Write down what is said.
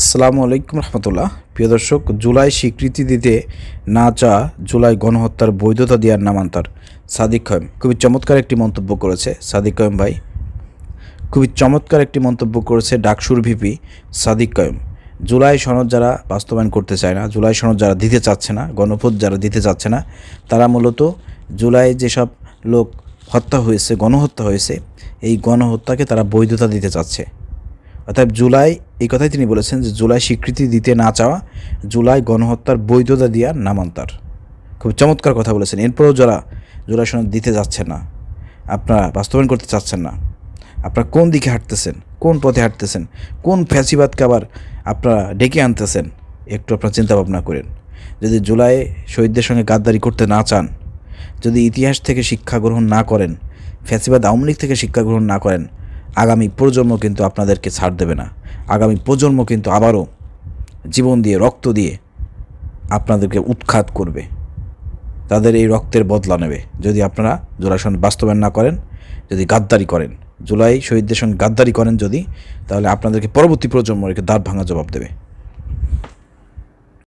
আসসালামু আলাইকুম রহমতুল্লাহ। প্রিয় দর্শক, জুলাই স্বীকৃতি দিতে না চা জুলাই গণহত্যার বৈধতা দেওয়ার নামান্তর সাদিক কয়েম খুবই চমৎকার একটি মন্তব্য করেছে সাদিক কয়েম ভাই। খুবই চমৎকার একটি মন্তব্য করেছে ডাকসুর ভিপি সাদিক কয়েম জুলাই সনদ যারা বাস্তবায়ন করতে চায় না, জুলাই সনদ যারা দিতে চাচ্ছে না, গণভোট যারা দিতে চাচ্ছে না, তারা মূলত জুলাই যেসব লোক হত্যা হয়েছে, গণহত্যা হয়েছে, এই গণহত্যাকে তারা বৈধতা দিতে চাচ্ছে। অর্থাৎ জুলাই, এই কথাই তিনি বলেছেন যে জুলাই স্বীকৃতি দিতে না চাওয়া, জুলাই গণহত্যার বৈধতা দেওয়ার নামান্তর। খুব চমৎকার কথা বলেছেন। এরপরেও যারা জুলাই সনদ দিতে যাচ্ছেন না, আপনারা বাস্তবায়ন করতে চাচ্ছেন না, আপনারা কোন দিকে হাঁটতেছেন, কোন পথে হাঁটতেছেন, কোন ফ্যাসিবাদকে আবার আপনারা ডেকে আনতেছেন, একটু আপনার চিন্তা ভাবনা করেন। যদি জুলাই শহীদদের সঙ্গে গাদ্দারি করতে না চান, যদি ইতিহাস থেকে শিক্ষা গ্রহণ না করেন, ফ্যাসিবাদ আওয়ামী লীগ থেকে শিক্ষা গ্রহণ না করেন আগামী প্রজন্ম কিন্তু আপনাদেরকে ছাড় দেবে না। আগামী প্রজন্ম কিন্তু আবারও জীবন দিয়ে, রক্ত দিয়ে আপনাদেরকে উৎখাত করবে। তাদের এই রক্তের বদলা নেবে। যদি আপনারা জুলাই সনদ বাস্তবায়ন না করেন, যদি গাদ্দারি করেন, জুলাই শহীদদের সঙ্গে গাদ্দারি করেন যদি, তাহলে আপনাদেরকে পরবর্তী প্রজন্ম একে দাঁত ভাঙা জবাব দেবে।